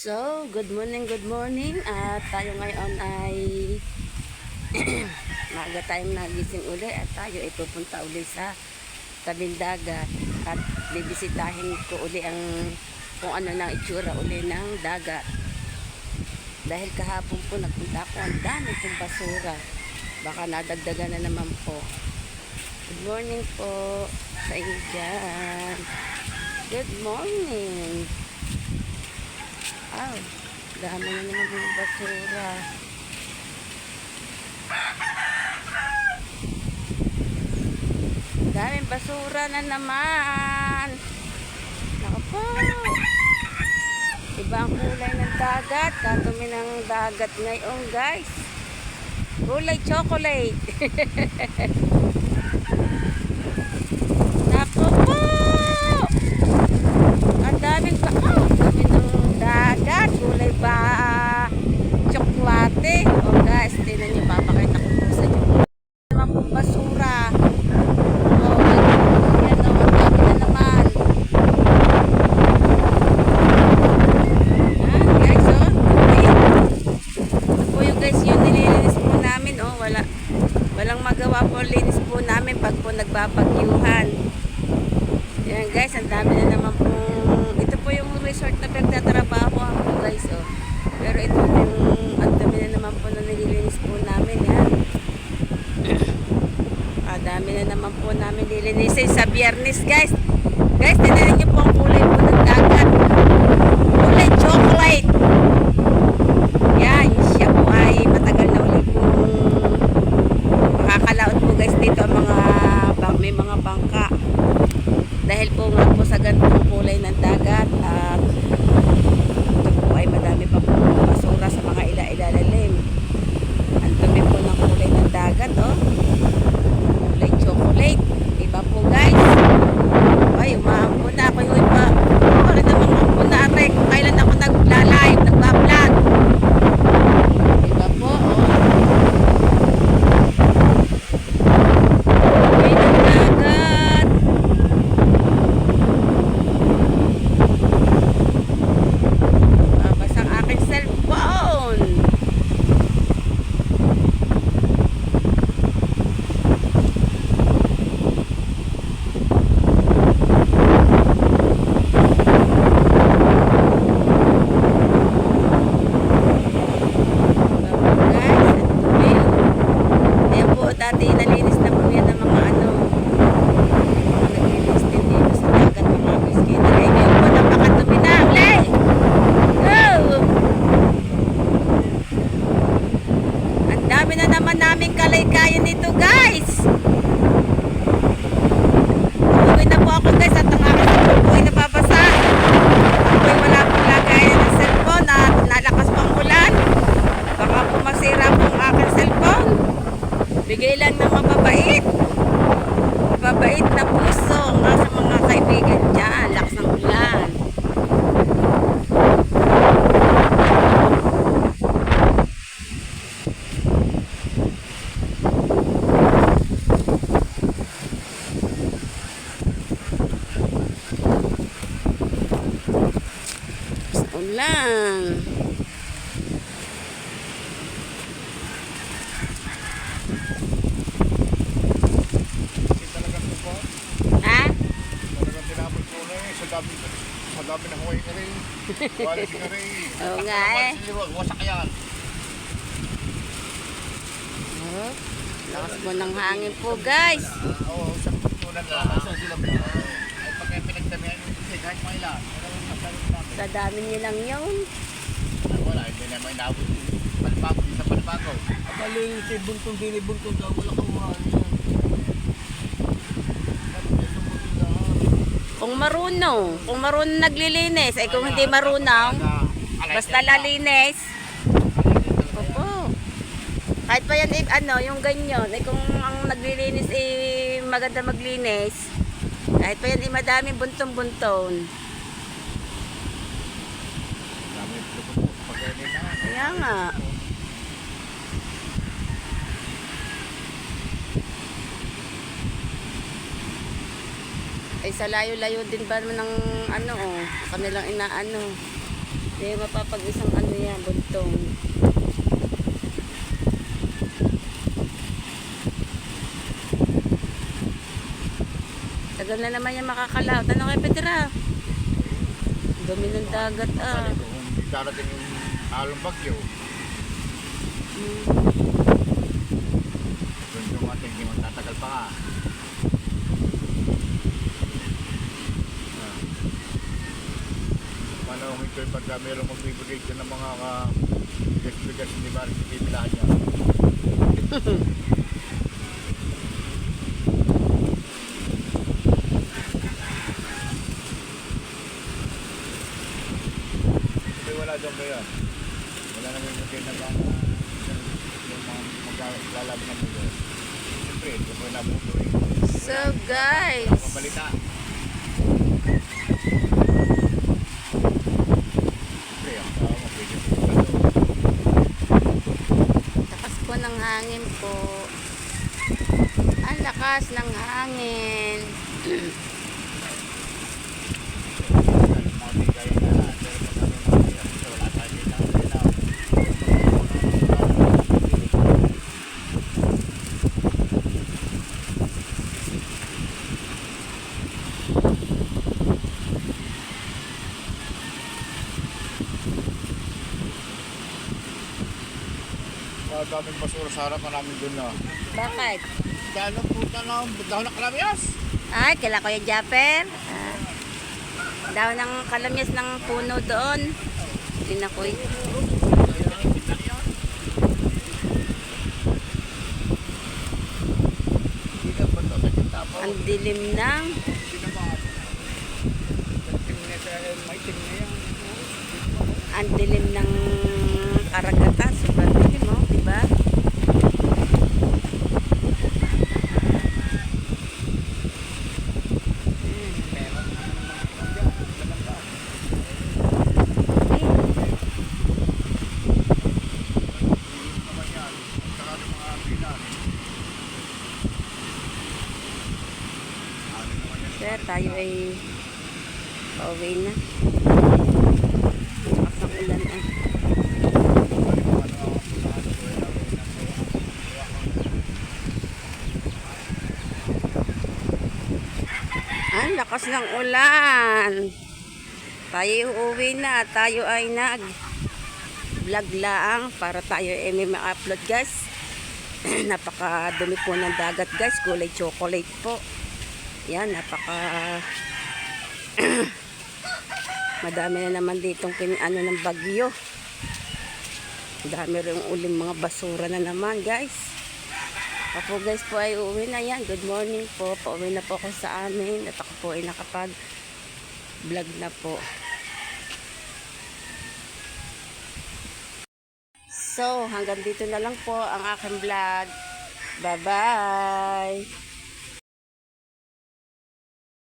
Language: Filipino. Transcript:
So, good morning, good morning. At tayo ngayon ay maaga tayong nagising uli at tayo ay pupunta uli sa tabing at bibisitahin ko uli ang kung ano na itsura uli ng dagat. Dahil kahapon po nagpunta ako, ang dami pong basura. Baka nadagdagan na naman po. Good morning po sa inyo dyan. Good morning. Aw, dami na naman yung basura. Daming basura na naman. Naku po. Kulay ng dagat. Katumi ng dagat ngayon, guys. Kulay chocolate. Naku po. Ang daming pa. Oh, dami ng dagat. Ba? Tsoklate. O guys, tinan nyo. Papakita ko po sa inyo. Basura. O, yan o. Ang dami na naman. Ah, guys, oh. Yung guys, yung nililinis po namin, oh. Wala. Walang magawa po linis po namin pag po nagbabagyuhan. Yan guys, ang dami na naman po. Resort na pinagtatrabaho ako guys. Oh. Pero ito yung ang dami na naman po na nililinis po namin. Yan. Ah, dami na naman po namin nilinisin sa biyernes guys. Guys, tinanin niyo po ang kulay po ulan. Ha? Talagang tinapos ko na eh. Sa dami, ka rin. Ka rin. Oo nga eh. Wasak yan. Oh, lakas mo ng hangin po guys. Oo, sa tunan lang. Sa sila. Ay pag yung pinagdamihan yung kasi kahit may ilan. Talagang masalit namin. Sa dami nilang yun. Ay wala, hindi na may nabot. Palipago, sa palipago. Malinis eh, buntong dili, buntong daw, wala kang mahal. Kung marunong, kung marunong naglilinis, ay kung hindi marunong, basta lalinis. Opo. Kahit pa yan, eh, ano, yung ganyan, eh, kung ang naglilinis, eh, maganda maglinis, kahit pa yan, eh, madaming buntong-bunton. Dami yung puto po. Pag ganyan na. Kaya nga. Ay sa layo-layo din ba ng ano oh, kanilang inaano. Hindi mapapag-isang ano yan, buntong. Tagal na naman yan makakalaw. Tanong kay Petra. Dumi ng dagat ah. Darating yung halong bagyo, doon yung ating hindi magtatagal pa nga. Ah. Panahon ito yung pagka mayroong magbibigay ng mga bigas-bigas ni Maris sa pipilahan niya. Hindi wala dyan kaya. Wala naman yung kaya nag yung maglalaban ng mundo. Siyempre, ito po nabuto eh. So guys, Mabalita. Lakas po ng hangin po. Ang lakas ng hangin. Mga bigay na pero pag ano mga bigay, wala tayo dito ang ilaw. Mga daming basura sa harapan namin doon na. Bakit? Dahil ang puta na, dahil na kalamyas. Ay, kila Kuya Japper. Ah, daw ng kalamyas ng puno doon. Hindi sa tapo? Ang dilim ng ang dilim ng karagatan. Sobrang dilim, oh, di ba? Sir, tayo ay pauwi na. Lakas ng ulan ah. Ang lakas ng ulan. Tayo uuwi na. Tayo ay nag vlog laang para tayo ay may ma-upload guys. Napakadumi po ng dagat guys. Kulay chocolate po. Yan, napaka madami na naman ditong ano ng bagyo. Dami rin uling mga basura na naman, guys. Ako guys po ay uwi na yan. Good morning po. Pauwi na po ako sa amin. At ako po ay nakapag vlog na po. So, hanggang dito na lang po ang aking vlog. Bye-bye!